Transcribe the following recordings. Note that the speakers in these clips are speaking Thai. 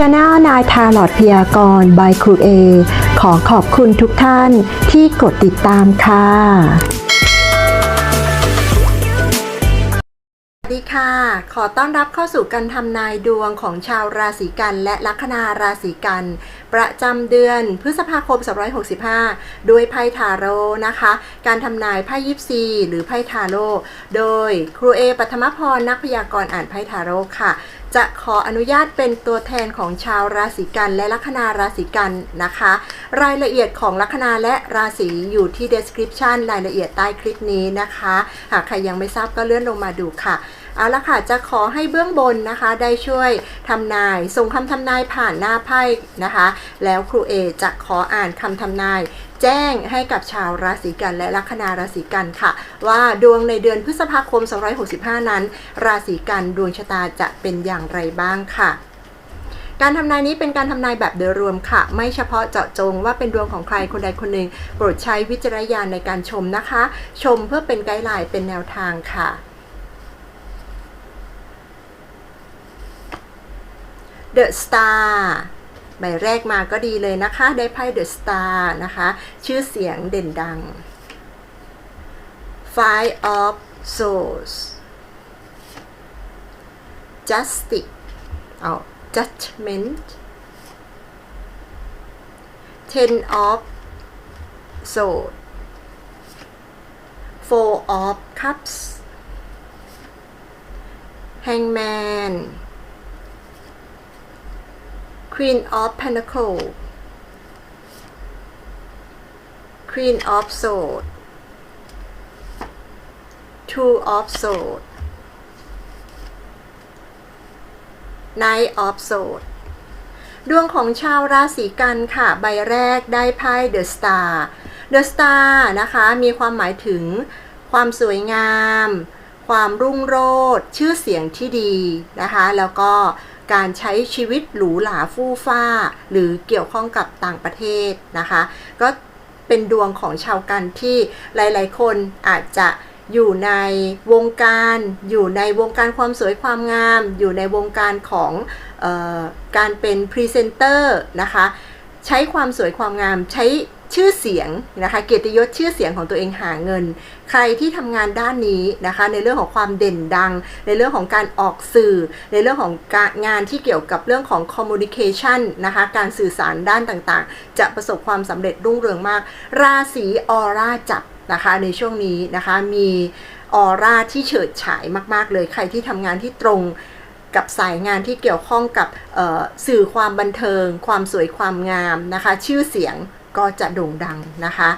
Channel นายทาลอดพยากรณ์ by ครูเอขอขอบคุณทุกท่านที่กดติดตามค่ะ สวัสดีค่ะ ขอต้อนรับเข้าสู่การทำนายดวงของชาวราศีกัน และลัคนาราศีกัน ประจำเดือนพฤษภาคม265 โดยไพ่ทาโร่นะคะ การทำนายไพ่ยิปซีหรือไพ่ทาโร่ โดยครูเอปัทมพรนักพยากรณ์อ่านไพ่ทาโร่ค่ะ จะขออนุญาตเป็นตัวแทนของชาวราศีกันและลัคนาราศีกันนะคะ รายละเอียดของลัคนาและราศีอยู่ที่ description รายละเอียดใต้คลิปนี้นะคะ หากใครยังไม่ทราบก็เลื่อนลงมาดูค่ะเอาละค่ะ จะขอให้เบื้องบนนะคะ ได้ช่วยทำนาย ส่งคำทำนายผ่านหน้าไพ่นะคะ แล้วครูเอจะขออ่านคำทำนาย แจ้งให้กับชาวราศีกันและลัคนาราศีกันค่ะ ว่าดวงในเดือนพฤษภาคม 265 นั้น ราศีกันดวงชะตาจะเป็นอย่างไรบ้างค่ะการทำนายนี้เป็นการทำนายแบบโดยรวมค่ะ ไม่เฉพาะเจาะจงว่าเป็นดวงของใครคนใดคนหนึ่ง โปรดใช้วิจารณญาณในการชมนะคะ ชมเพื่อเป็นไกด์ไลน์เป็นแนวทางค่ะ The Star ใบแรกมาก็ดีเลยนะคะ ได้ไพ่ The Star นะคะ ชื่อเสียงเด่นดัง Five of Swords Justice เอา Judgment Ten of Swords Four of Cups Hangman Queen of Pentacle Queen of Swords Two of Swords Knight of Swords ดวงของชาวราศีกันค่ะ ใบแรกได้ไพ่ The Star The Star นะคะ มีความหมายถึงความสวยงาม ความรุ่งโรจน์ชื่อเสียงที่ดีนะคะ แล้วก็ การใช้ชีวิตหรูหราฟู่ฟ้า หรือเกี่ยวข้องกับต่างประเทศนะคะ ก็เป็นดวงของชาวกันที่หลาย ๆ คนอาจจะอยู่ในวงการ อยู่ในวงการความสวยความงาม อยู่ในวงการของออการเป็นพรีเซนเตอร์นะคะ ใช้ความสวยความงามใช้ ชื่อเสียงนะคะเกียรติยศชื่อเสียงของตัวเองหาเงิน ใครที่ทำงานด้านนี้นะคะ ในเรื่องของความเด่นดัง ในเรื่องของการออกสื่อ ในเรื่องของงานที่เกี่ยวกับเรื่องของ communication นะคะการสื่อสารด้านต่างๆ จะประสบความสำเร็จรุ่งเรืองมาก ราศีออร่าจับนะคะในช่วงนี้นะคะมีออร่าที่เฉิดฉายมาก ๆ เลยใครที่ทำงานที่ตรงกับสายงานที่เกี่ยวข้องกับสื่อความบันเทิง ความสวยความงามนะคะ ชื่อเสียง ก็จะโด่งดังนะคะ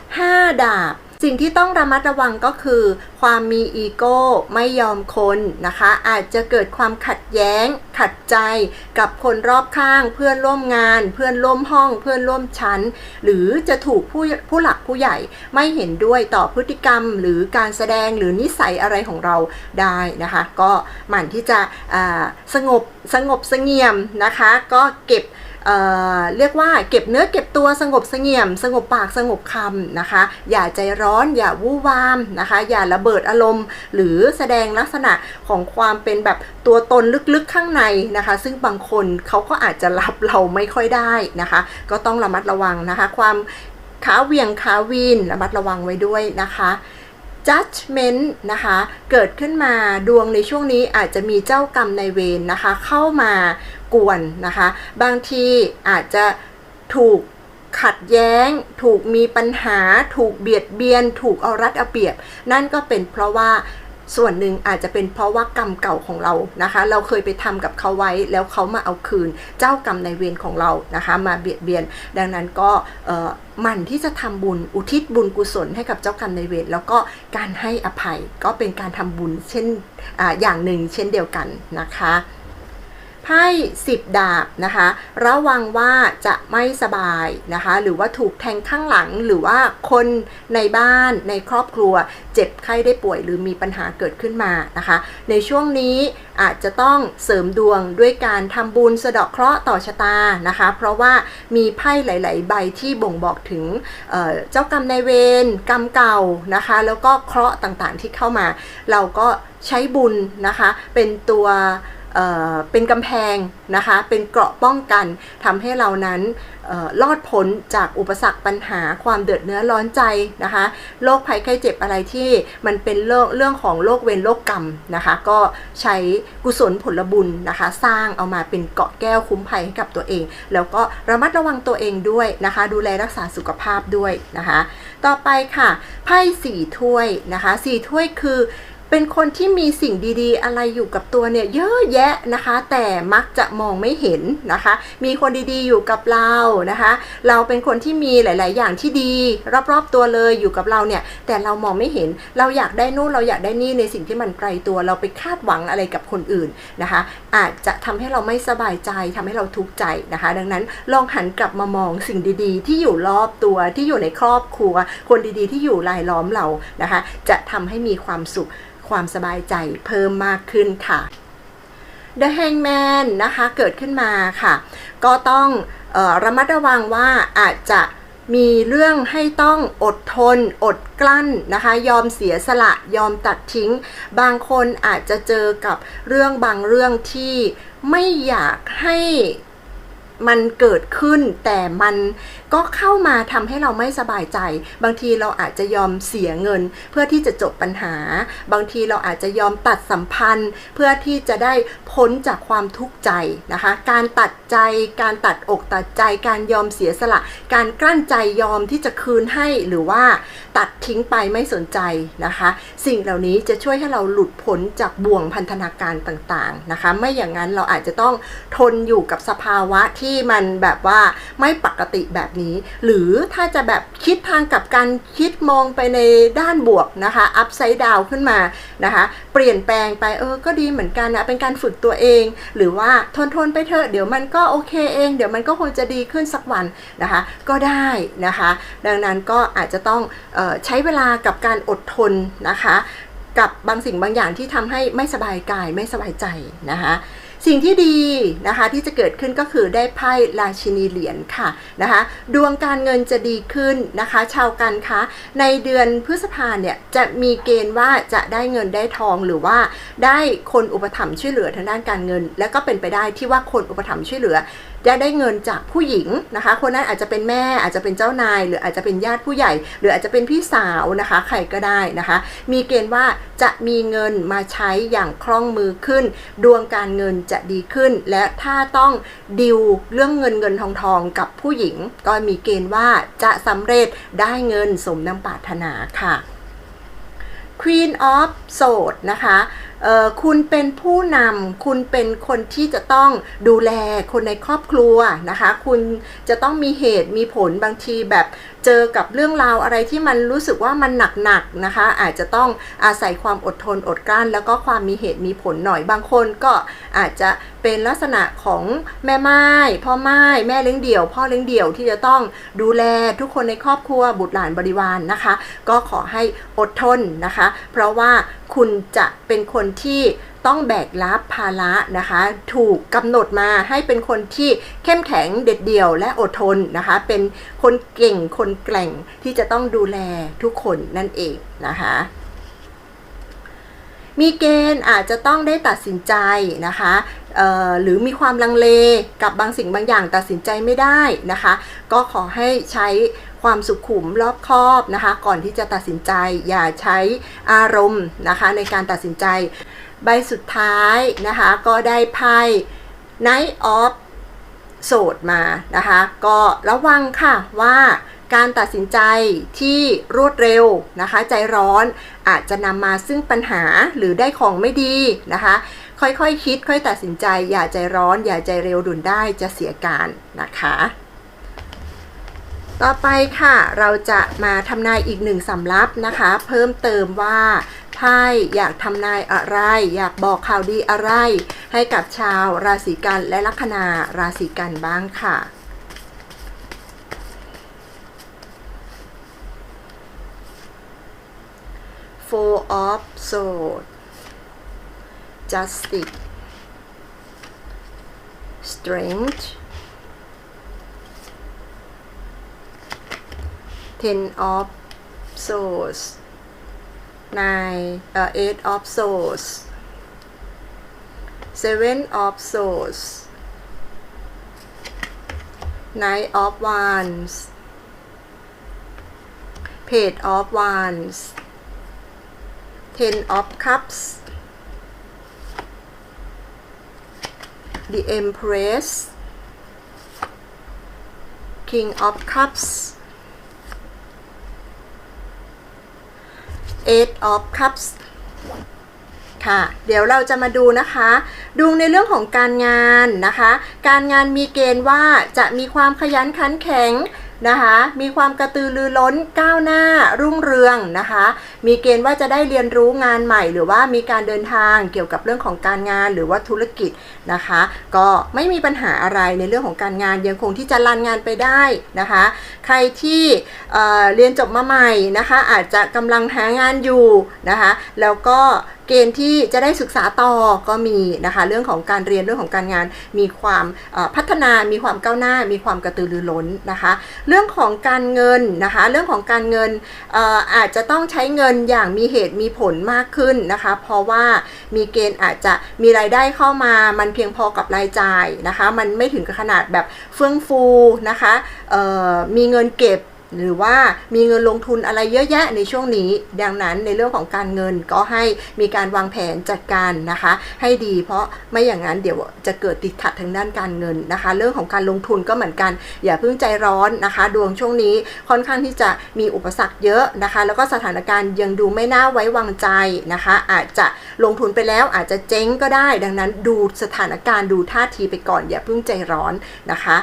5 ดาบสิ่งที่ต้องระมัดระวังก็คือ ความมีอีโก้ไม่ยอมคนนะคะ อาจจะเกิดความขัดแย้ง ขัดใจกับคนรอบข้าง เพื่อนร่วมงาน เพื่อนร่วมห้อง เพื่อนร่วมชั้น หรือจะถูกผู้ผู้หลักผู้ใหญ่ไม่เห็นด้วยต่อพฤติกรรม หรือการแสดงหรือนิสัยอะไรของเราได้นะคะ ก็หมั่นที่จะอ่าสงบสงบเสงี่ยมนะคะ ก็เก็บเเรียกว่าเก็บเนื้อเก็บตัวสงบเสงี่ยม สงบปากสงบคำนะคะ อย่าใจร้อนอย่าวู่วามนะคะ อย่าระเบิดอารมณ์ หรือแสดงลักษณะของความเป็นแบบตัวตนลึกๆข้างในนะคะ ซึ่งบางคนเขาก็อาจจะรับเราไม่ค่อยได้นะคะ ก็ต้องระมัดระวังนะคะ ความขาเวียงขาวีนระมัดระวังไว้ด้วยนะคะ judgment นะคะ เกิดขึ้นมาดวงในช่วงนี้อาจจะมีเจ้ากรรมในเวรนะคะ เข้ามากวนนะคะ บางทีอาจจะถูกขัดแย้ง ถูกมีปัญหา ถูกเบียดเบียน ถูกเอารัดเอาเปรียบ นั่นก็เป็นเพราะว่า ส่วนหนึ่งอาจจะเป็นเพราะว่ากรรมเก่าของเรานะคะ เราเคยไปทำกับเขาไว้แล้วเขามาเอาคืน เจ้ากรรมในายเวรของเรานะคะ มาเบียดเบียน ดังนั้นก็มันที่จะทำบุญอุทิศบุญกุศลให้กับเจ้ากรรมในายเวรแล้วก็การให้อภัยก็เป็นการทำบุญเช่นออย่างหนึ่งเช่นเดียวกันนะคะ ไพ่สิบดาบนะคะ ระวังว่าจะไม่สบายนะคะ หรือว่าถูกแทงข้างหลังหรือว่าคนในบ้านในครอบครัว เจ็บไข้ได้ป่วยหรือมีปัญหาเกิดขึ้นมานะคะ ในช่วงนี้อาจจะต้องเสริมดวงด้วยการทำบุญสะเดาะเคราะห์ต่อชะตานะคะ เพราะว่ามีไพ่หลาย ๆ ใบที่บ่งบอกถึงเเจ้ากรรมนายเวรกรรมเก่านะคะ แล้วก็เคราะห์ต่างๆที่เข้ามา เราก็ใช้บุญนะคะ เป็นตัว เป็นกำแพงนะคะ เป็นเกราะป้องกันทำให้เรานั้นออรอดพ้นจากอุปสรรคปัญหาความเดือดเนื้อร้อนใจนะคะโรคภัยไข้เจ็บอะไรที่มันเป็นเรื่องเรื่องของโรคเวรโรคกรรมนะคะ ก็ใช้กุศลผลบุญนะคะ สร้างเอามาเป็นเกราะแก้วคุ้มภัยให้กับตัวเอง แล้วก็ระมัดระวังตัวเองด้วยนะคะ ดูแลรักษาสุขภาพด้วยนะคะ ต่อไปค่ะไพ่สี่ถ้วยนะคะสี่ถ้วยคือ เป็นคนที่มีสิ่งดีๆ อะไรอยู่กับตัวเนี่ยเยอะแยะนะคะ แต่มักจะมองไม่เห็นนะคะ มีคนดีๆอยู่กับเรานะคะ เราเป็นคนที่มีหลาย ๆ อย่างที่ดีรอบๆตัวเลยอยู่กับเราเนี่ย แต่เรามองไม่เห็น เราอยากได้นู่นเราอยากได้นี่ในสิ่งที่มันไกลตัว เราไปคาดหวังอะไรกับคนอื่นนะคะ อาจจะทำให้เราไม่สบายใจทำให้เราทุกข์ใจนะคะ ดังนั้นลองหันกลับมามองสิ่งดีๆ ที่อยู่รอบตัวที่อยู่ในครอบครัว คนดีๆ ที่อยู่รายล้อมเรานะคะ จะทำให้มีความสุข ความสบายใจเพิ่มมากขึ้นค่ะ The Hangman นะคะเกิดขึ้นมาค่ะ ก็ต้องออระมัดระวังว่าอาจจะมีเรื่องให้ต้องอดทน อดกลั้นนะคะ ยอมเสียสละยอมตัดทิ้ง บางคนอาจจะเจอกับเรื่องบางเรื่องที่ไม่อยากให้มันเกิดขึ้นแต่มัน ก็เข้ามาทำให้เราไม่สบายใจ บางทีเราอาจจะยอมเสียเงิน เพื่อที่จะจบปัญหา บางทีเราอาจจะยอมตัดสัมพันธ์ เพื่อที่จะได้พ้นจากความทุกข์ใจนะคะ การตัดใจ การตัดอกตัดใจ การยอมเสียสละ การกลั้นใจยอมที่จะคืนให้หรือว่าตัดทิ้งไปไม่สนใจนะคะ สิ่งเหล่านี้จะช่วยให้เราหลุดพ้นจากบ่วงพันธนาการต่างๆนะคะ ไม่อย่างนั้นเราอาจจะต้องทนอยู่กับสภาวะที่มันแบบว่าไม่ปกติแบบนี้ หรือถ้าจะแบบคิดทางกับการคิดมองไปในด้านบวกนะคะอัพไซด์ดาวขึ้นมานะคะเปลี่ยนแปลงไปเออก็ดีเหมือนกันนะเป็นการฝึกตัวเอง หรือว่าทนทนไปเถอะเดี๋ยวมันก็โอเคเอง เดี๋ยวมันก็คงจะดีขึ้นสักวันนะคะก็ได้นะคะ ดังนั้นก็อาจจะต้องออใช้เวลากับการอดทนนะคะ กับบางสิ่งบางอย่างที่ทำให้ไม่สบายกายไม่สบายใจนะคะ สิ่งที่ดีนะคะที่จะเกิดขึ้นก็คือได้ไพ่ราชินีเหรียญค่ะนะคะดวงการเงินจะดีขึ้นนะคะ ชาวกันคะในเดือนพฤษภาเนี่ยจะมีเกณฑ์ว่าจะได้เงินได้ทองหรือว่าได้คนอุปถัมภ์ช่วยเหลือทางด้านการเงิน และก็เป็นไปได้ที่ว่าคนอุปถัมภ์ช่วยเหลือ จะได้เงินจากผู้หญิงนะคะ คนนั้นอาจจะเป็นแม่อาจจะเป็นเจ้านาย หรืออาจจะเป็นญาติผู้ใหญ่ หรืออาจจะเป็นพี่สาวนะคะ ใครก็ได้นะคะ มีเกณฑ์ว่าจะมีเงินมาใช้อย่างคล่องมือขึ้น ดวงการเงินจะดีขึ้น และถ้าต้องดิวเรื่องเงินเงินทองทองกับผู้หญิง ก็มีเกณฑ์ว่าจะสำเร็จได้เงินสมดังปรารถนาค่ะ Queen of s w o r d นะคะ คุณเป็นผู้นำคุณเป็นคนที่จะต้องดูแลคนในครอบครัวนะคะ คุณจะต้องมีเหตุมีผลบางทีแบบเจอกับเรื่องราวอะไรที่มันรู้สึกว่ามันหนักๆนะคะ อาจจะต้องอาศัยความอดทนอดกลั้น แล้วก็ความมีเหตุมีผลหน่อยบางคนก็อาจจะเป็นลักษณะของแม่ไม้พ่อไม้แม่เลี้ยงเดี่ยว พ่อเลี้ยงเดี่ยวที่จะต้องดูแลทุกคนในครอบครัวบุตรหลานบริวารนนะคะ ก็ขอให้อดทนนะคะ เพราะว่า คุณจะเป็นคนที่ต้องแบกรับภาระนะคะ ถูกกำหนดมาให้เป็นคนที่เข้มแข็งเด็ดเดี่ยวและอดทนนะคะ เป็นคนเก่งคนแกร่งที่จะต้องดูแลทุกคนนั่นเองนะคะมีเกณฑ์อาจจะต้องได้ตัดสินใจนะคะหรือมีความลังเลกับบางสิ่งบางอย่างตัดสินใจไม่ได้นะคะ ก็ขอให้ใช้ ความสุขุมรอบคอบนะคะ ก่อนที่จะตัดสินใจอย่าใช้อารมณ์นะคะ ในการตัดสินใจ ใบสุดท้ายนะคะ ก็ได้ไพ่ Knight of โสดมานะคะ ก็ระวังค่ะว่าการตัดสินใจที่รวดเร็วนะคะ ใจร้อนอาจจะนำมาซึ่งปัญหาหรือได้ของไม่ดีนะคะ ค่อยๆคคิด ค่อยตัดสินใจ อย่าใจร้อน อย่าใจเร็วดุนได้จะเสียการนะคะ ต่อไปค่ะเราจะมาทำนายอีกหนึ่งสำรับนะคะ เพิ่มเติมว่าไพ่อยากทำนายอะไร อยากบอกข่าวดีอะไร ให้กับชาวราศีกันและลัคนาราศีกันบ้างค่ะ Four of Swords Justice Strength Ten of Swords. Nine uh, Eight of Swords. Seven of swords. Nine of Wands. Page of Wands. Ten of Cups. The Empress. King of Cups Eight of Cups ค่ะเดี๋ยวเราจะมาดูนะคะ ดูในเรื่องของการงานนะคะ การงานมีเกณฑ์ว่าจะมีความขยันขันแข็ง นะคะ มีความกระตือรือร้นก้าวหน้ารุ่งเรืองนะคะ มีเกณฑ์ว่าจะได้เรียนรู้งานใหม่ หรือว่ามีการเดินทางเกี่ยวกับเรื่องของการงานหรือว่าธุรกิจนะคะ ก็ไม่มีปัญหาอะไรในเรื่องของการงานยังคงที่จะรันงานไปได้นะคะ ใครที่เเรียนจบมาใหม่นะคะ อาจจะกำลังหางานอยู่นะคะ แล้วก็ เกณฑ์ที่จะได้ศึกษาต่อก็มีนะคะเรื่องของการเรียนเรื่องของการงาน มีความพัฒนามีความก้าวหน้า มีความกระตือรือร้นนะคะ เรื่องของการเงินนะคะเรื่องของการเงินอาจจะต้องใช้เงินอย่างมีเหตุมีผลมากขึ้นนะคะ เพราะว่ามีเกณฑ์อาจจะมีรายได้เข้ามามันเพียงพอกับรายจ่ายนะคะ มันไม่ถึงกับขนาดแบบเฟื่องฟูนะคะมีเงินเก็บ หรือว่ามีเงินลงทุนอะไรเยอะแยะในช่วงนี้ ดังนั้นในเรื่องของการเงินก็ให้มีการวางแผนจัดการนะคะ ให้ดีเพราะไม่อย่างนั้นเดี๋ยวจะเกิดติดขัดทางด้านการเงินนะคะ เรื่องของการลงทุนก็เหมือนกัน อย่าเพิ่งใจร้อนนะคะ ดวงช่วงนี้ค่อนข้างที่จะมีอุปสรรคเยอะนะคะ แล้วก็สถานการณ์ยังดูไม่น่าไว้วางใจนะคะ อาจจะลงทุนไปแล้วอาจจะเจ๊งก็ได้ ดังนั้นดูสถานการณ์ดูท่าทีไปก่อน อย่าเพิ่งใจร้อนนะคะ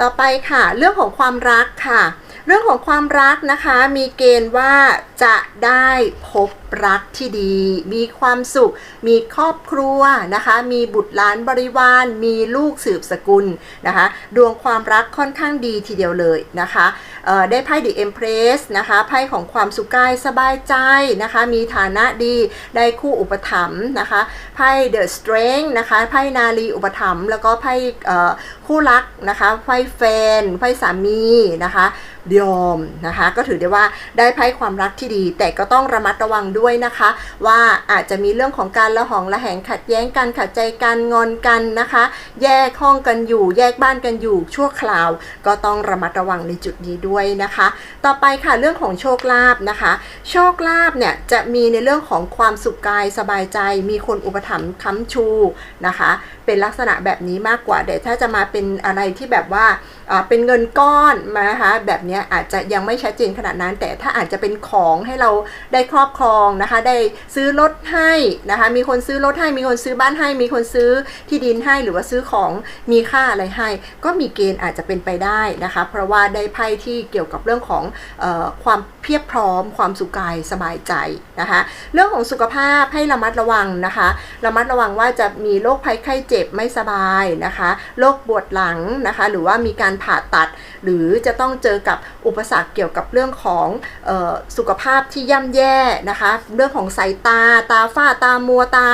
ต่อไปค่ะ เรื่องของความรักค่ะ เรื่องของความรักนะคะมีเกณฑ์ว่าจะได้พบรักที่ดี มีความสุข มีครอบครัวนะคะ มีบุตรหลานบริวาร มีลูกสืบสกุลนะคะ ดวงความรักค่อนข้างดีทีเดียวเลยนะคะได้ไพ่ The Empress นะคะไพ่ของความสุขกายสบายใจนะคะ มีฐานะดี ได้คู่อุปถัมภ์นะคะไพ่ The Strength นะคะไพ่นาลีอุปถัมภ์แล้วก็ไพ่คู่รักนะคะไพ่แฟนไพ่สามีนะคะยอมนะคะ ก็ถือได้ว่าได้ไพ่ความรักที่ดี แต่ก็ต้องระมัดระวังด้วยนะคะ ว่าอาจจะมีเรื่องของการละหองละแหงขัดแย้งกันขัดใจกันงอนกันนะคะ แยกห้องกันอยู่ แยกบ้านกันอยู่ชั่วคราว ก็ต้องระมัดระวังในจุดนี้ด้วยนะคะ ต่อไปค่ะเรื่องของโชคลาภนะคะ โชคลาภเนี่ยจะมีในเรื่องของความสุขกายสบายใจ มีคนอุปถัมภ์ค้ำชูนะคะ เป็นลักษณะแบบนี้มากกว่าแต่ถ้าจะมาเป็นอะไรที่แบบว่า เป็นเงินก้อนมานะคะแบบนี้อาจจะยังไม่ชัดเจนขนาดนั้น แต่ถ้าอาจจะเป็นของให้เราได้ครอบครองนะคะได้ซื้อรถให้นะคะมีคนซื้อรถให้มีคนซื้อบ้านให้ มีคนซื้อที่ดินให้หรือว่าซื้อของมีค่าอะไรให้ ก็มีเกณฑ์อาจจะเป็นไปได้นะคะ เพราะว่าได้ไพ่ที่เกี่ยวกับเรื่องของออความเพียบพร้อม ความสุขกายสบายใจนะคะเรื่องของสุขภาพให้ระมัดระวังนะคะระมัดระวังว่าจะมีโรคภัยไข้เจ็บไม่สบายนะคะโรคปวดหลังนะคะหรือว่ามีการผ่าตัด หรือจะต้องเจอกับอุปสรรคเกี่ยวกับเรื่องของออสุขภาพที่ย่ำแย่นะคะ เรื่องของสายตา ตาฝ้าตามัวตา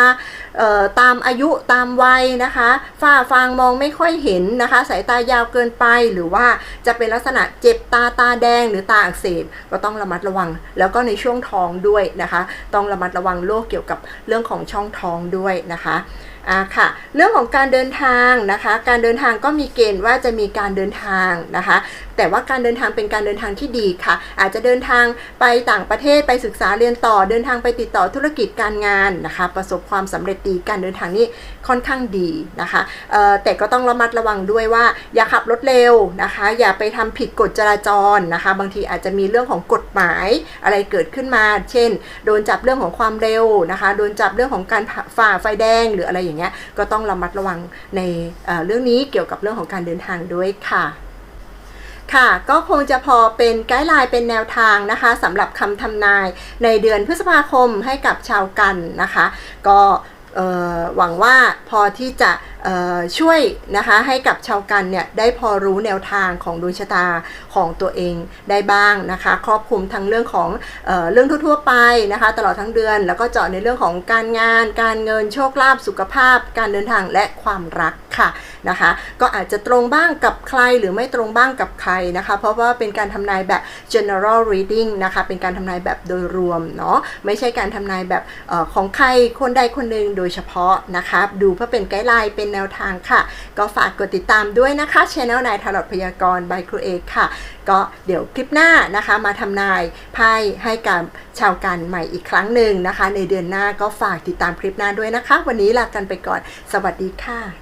ตามอายุตามวัยนะคะฝ้าฟางมองไม่ค่อยเห็นนะคะ สายตายาวเกินไปหรือว่าจะเป็นลักษณะเจ็บตาตาแดงหรือตาอักเสบก็ต้องระมัดระวัง แล้วก็ในช่วงท้องด้วยนะคะ ต้องระมัดระวังโรคเกี่ยวกับเรื่องของช่องท้องด้วยนะคะ อ่าค่ะเรื่องของการเดินทางนะคะ การเดินทางก็มีเกณฑ์ว่าจะมีการเดินทางนะคะ แต่ว่าการเดินทางเป็นการเดินทางที่ดีค่ะ อาจจะเดินทางไปต่างประเทศไปศึกษาเรียนต่อ เดินทางไปติดต่อธุรกิจการงานนะคะ ประสบความสำเร็จดีการเดินทางนี้ค่อนข้างดีนะคะแต่ก็ต้องระมัดระวังด้วยว่า อย่าขับรถเร็วนะคะ อย่าไปทำผิดกฎจราจรนะคะ บางทีอาจจะมีเรื่องของกฎหมายอะไรเกิดขึ้นมา เช่น โดนจับเรื่องของความเร็วนะคะ โดนจับเรื่องของการฝ่าไฟแดงหรืออะไรอย่างเงี้ยก็ต้องระมัดระวังในเเรื่องนี้เกี่ยวกับเรื่องของการเดินทางด้วยค่ะค่ะก็คงจะพอเป็นไกด์ไลน์เป็นแนวทางนะคะสำหรับคำทำนายในเดือนพฤษภาคมให้กับชาวกันนะคะ ก็หวังว่าพอที่จะ ช่วยนะคะให้กับชาวกันเนี่ยได้พอรู้แนวทางของดวงชะตาของตัวเองได้บ้างนะคะครอบคลุมทั้งเรื่องของเออเรื่องทั่วๆไปนะคะตลอดทั้งเดือนแล้วก็เจาะในเรื่องของการงาน การเงินโชคลาภสุขภาพ การเดินทางและความรักค่ะนะคะ ก็อาจจะตรงบ้างกับใครหรือไม่ตรงบ้างกับใครนะคะ เพราะว่าเป็นการทำนายแบบ general reading นะคะเป็นการทำนายแบบโดยรวมเนาะไม่ใช่การทำนายแบบออของใครคนใดคนหนึ่งโดยเฉพาะนะคะดูเพื่อเป็นไกด์ไลน์เป็นแนวทางค่ะ ก็ฝากกดติดตามด้วยนะคะช anel นายทารอดพยากรณ์ by ครูเอกค่ะ ก็เดี๋ยวคลิปหน้านะคะมาทำนายไพ่ให้กับชาวกันใหม่อีกครั้งหนึ่งนะคะ ในเดือนหน้าก็ฝากติดตามคลิปหน้าด้วยนะคะ วันนี้ลากันไปก่อน สวัสดีค่ะ